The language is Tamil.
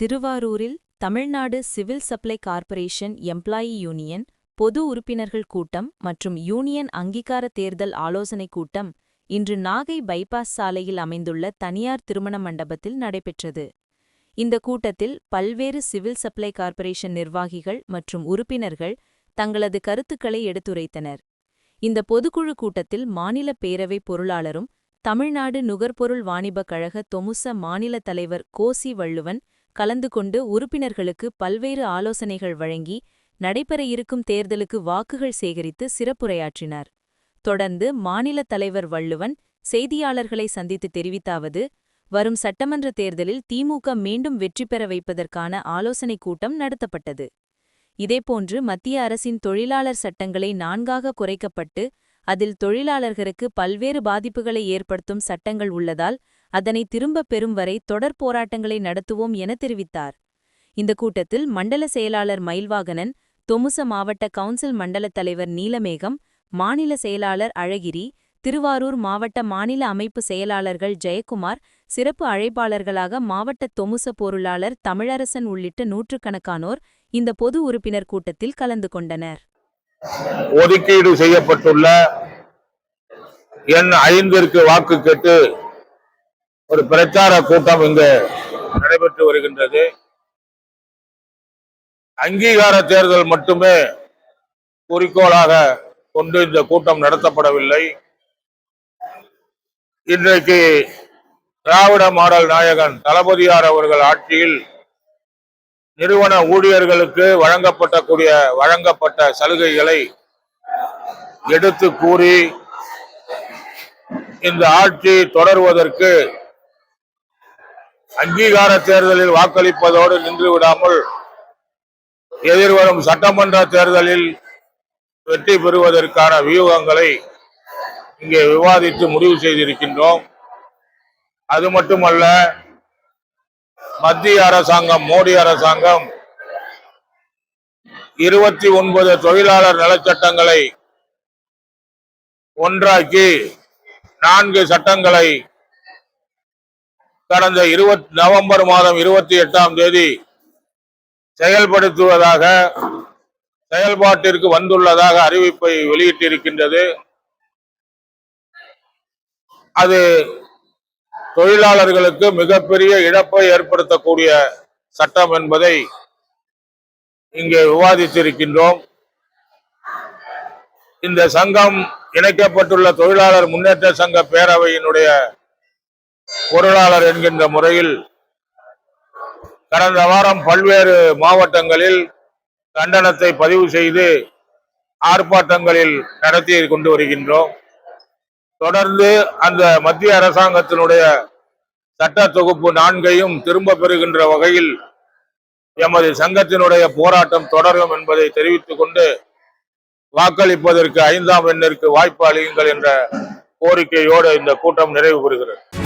திருவாரூரில் Tamil Nadu civil supply corporation employee union பொது உறுப்பினர்கள் கூட்டம் மற்றும் யூனியன் அங்கீகார தேர்தல் ஆலோசனைக் கூட்டம் இன்று நாகை பைபாஸ் சாலையில் அமைந்துள்ள தனியார் திருமண மண்டபத்தில் நடைபெற்றது. இந்த கூட்டத்தில் பல்வேறு சிவில் சப்ளை கார்ப்பரேஷன் நிர்வாகிகள் மற்றும் உறுப்பினர்கள் தங்களது கருத்துக்களை எடுத்துரைத்தனர். இந்த பொதுக்குழு கூட்டத்தில் மாநில பேரவை பொருளாளரும் தமிழ்நாடு நுகர்பொருள் வாணிபக் கழக தொமுச மாநில தலைவர் கோசி வள்ளுவன் கலந்து கொண்டு உறுப்பினர்களுக்கு பல்வேறு ஆலோசனைகள் வழங்கி நடைபெற இருக்கும் தேர்தலுக்கு வாக்குகள் சேகரித்து சிறப்புரையாற்றினார். தொடர்ந்து மாநில தலைவர் வள்ளுவன் செய்தியாளர்களை சந்தித்து தெரிவித்தாவது வரும் சட்டமன்ற தேர்தலில் திமுக மீண்டும் வெற்றி பெற வைப்பதற்கான ஆலோசனைக் கூட்டம் நடத்தப்பட்டது. இதேபோன்று மத்திய அரசின் தொழிலாளர் சட்டங்களை நான்காக குறைக்கப்பட்டு அதில் தொழிலாளர்களுக்கு பல்வேறு பாதிப்புகளை ஏற்படுத்தும் சட்டங்கள் உள்ளதால் அதனை திரும்பப் பெறும் வரை தொடர் போராட்டங்களை நடத்துவோம் என தெரிவித்தார். இந்த கூட்டத்தில் மண்டல செயலாளர் மயில்வாகனன் தொமுச மாவட்ட கவுன்சில் மண்டல தலைவர் நீலமேகம் மாநில செயலாளர் அழகிரி திருவாரூர் மாவட்ட மாநில அமைப்பு செயலாளர்கள் ஜெயக்குமார் சிறப்பு அழைப்பாளர்களாக மாவட்ட தொமுச பொருளாளர் தமிழரசன் உள்ளிட்ட நூற்றுக்கணக்கானோர் இந்த பொது உறுப்பினர் கூட்டத்தில் கலந்து கொண்டனர். ஒதுக்கீடு செய்யப்பட்டுள்ள எண் ஐந்திற்கு வாக்கு கேட்டு ஒரு பிரச்சார கூட்டம் இங்கு நடைபெற்று வருகின்றது. அங்கீகார தேர்தல் மட்டுமே குறிக்கோளாக கொண்டு இந்த கூட்டம் நடத்தப்படவில்லை. இன்றைக்கு திராவிட மாடல் நாயகன் தளபதியார் அவர்கள் ஆட்சியில் நிறுவன ஊழியர்களுக்கு வழங்கப்பட்ட கூடிய வழங்கப்பட்ட சலுகைகளை எடுத்து கூறி இந்த ஆட்சி தொடர்வதற்கு அங்கீகார தேர்தலில் வாக்களிப்பதோடு நின்று விடாமல் எதிர்வரும் சட்டமன்ற தேர்தலில் வெற்றி பெறுவதற்கான வியூகங்களை இங்கே விவாதித்து முடிவு செய்திருக்கின்றோம். அது மட்டுமல்ல மத்திய அரசாங்கம் மோடி அரசாங்கம் இருபத்தி ஒன்பது தொழிலாளர் நலச்சட்டங்களை ஒன்றாக்கி நான்கு சட்டங்களை கடந்த இருபத் நவம்பர் மாதம் இருபத்தி எட்டாம் தேதி செயல்படுத்துவதாக செயல்பாட்டிற்கு வந்துள்ளதாக அறிவிப்பை வெளியிட்டிருக்கின்றது. அது தொழிலாளர்களுக்கு மிகப்பெரிய இழப்பை ஏற்படுத்தக்கூடிய சட்டம் என்பதை இங்கே விவாதித்திருக்கின்றோம். இந்த சங்கம் இணைக்கப்பட்டுள்ள தொழிலாளர் முன்னேற்ற சங்க பேரவையினுடைய பொருளாளர் என்கின்ற முறையில் கடந்த வாரம் பல்வேறு மாவட்டங்களில் கண்டனத்தை பதிவு செய்து ஆர்ப்பாட்டங்களில் நடத்தி கொண்டு வருகின்றோம். தொடர்ந்து அந்த மத்திய அரசாங்கத்தினுடைய சட்ட தொகுப்பு நான்கையும் திரும்ப பெறுகின்ற வகையில் எமது சங்கத்தினுடைய போராட்டம் தொடரும் என்பதை தெரிவித்துக் கொண்டு வாக்களிப்பதற்கு ஐந்தாம் எண்ணிற்கு வாய்ப்பு அளியுங்கள் என்ற கோரிக்கையோடு இந்த கூட்டம் நிறைவு பெறுகிறது.